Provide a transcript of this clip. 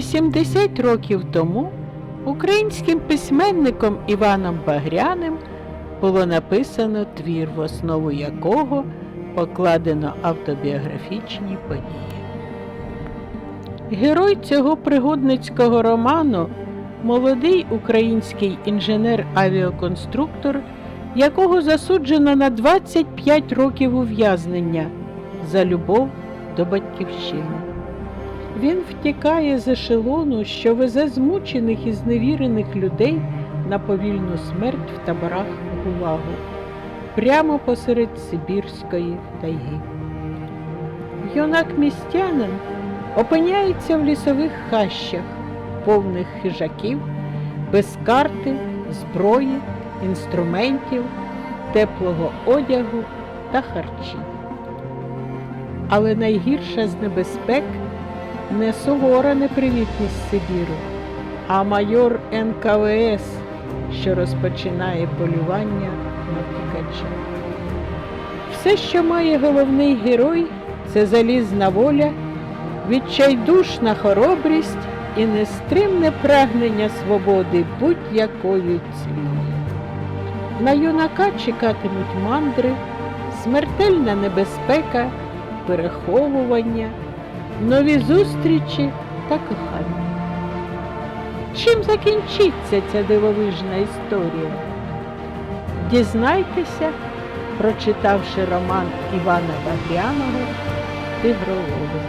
80 років тому українським письменником Іваном Багряним було написано твір, в основу якого покладено автобіографічні події. Герой цього пригодницького роману молодий український інженер-авіаконструктор, якого засуджено на 25 років ув'язнення за любов до батьківщини. Він втікає з ешелону, що везе змучених і зневірених людей на повільну смерть в таборах Гулагу, прямо посеред Сибірської тайги. Юнак містянин опиняється в лісових хащах, повних хижаків, без карти, зброї, інструментів, теплого одягу та харчів. Але найгірша з небезпек не сувора непривітність Сибіру, а майор НКВС, що розпочинає полювання на втікача. Все, що має головний герой, це залізна воля, відчайдушна хоробрість і нестримне прагнення свободи будь-якою ціною. На юнака чекатимуть мандри, смертельна небезпека, переховування, нові зустрічі та кохання. Чим закінчиться ця дивовижна історія? Дізнайтеся, прочитавши роман Івана Багряного Тигролови.